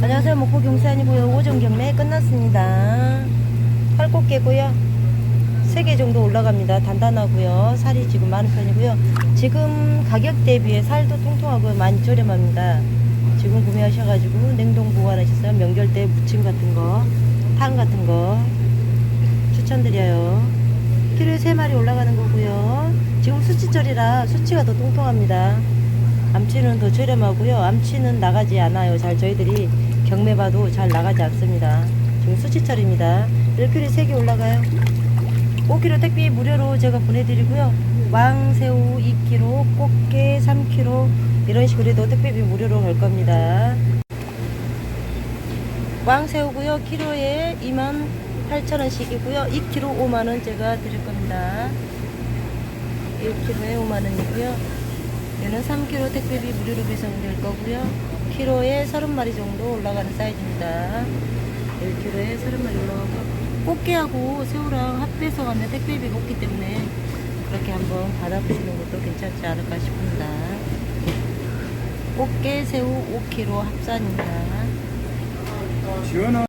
안녕하세요. 목포 경산이고요. 오전 경매 끝났습니다. 팔꽃게고요. 3개 정도 올라갑니다. 단단하고요. 살이 지금 많은 편이고요. 지금 가격 대비에 살도 통통하고 많이 저렴합니다. 지금 구매하셔가지고 냉동 보관하셨어요. 명절 때 무침 같은 거, 탕 같은 거 추천드려요. 키로에 3마리 올라가는 거고요. 지금 수치철이라 수치가 더 통통합니다. 암치는 더 저렴하고요. 암치는 나가지 않아요. 잘 저희들이 경매 봐도 잘 나가지 않습니다. 지금 수치철입니다. 1kg에 3개 올라가요. 5kg 택배 무료로 제가 보내드리고요. 왕새우 2kg, 꽃게 3kg 이런 식으로 해도 택배비 무료로 갈 겁니다. 왕새우고요. 키로에 28,000원씩이고요. 2kg 5만원 제가 드릴 겁니다. 1kg에 5만원이고요. 얘는 3kg 택배비 무료로 배송될 거고요. 키로에 30마리 정도 올라가는 사이즈입니다. 1kg에 30마리 올라가고 꽃게하고 새우랑 합배송하면 택배비가 없기 때문에 그렇게 한번 받아보시는 것도 괜찮지 않을까 싶습니다. 꽃게 새우 5kg 합산입니다. 지원은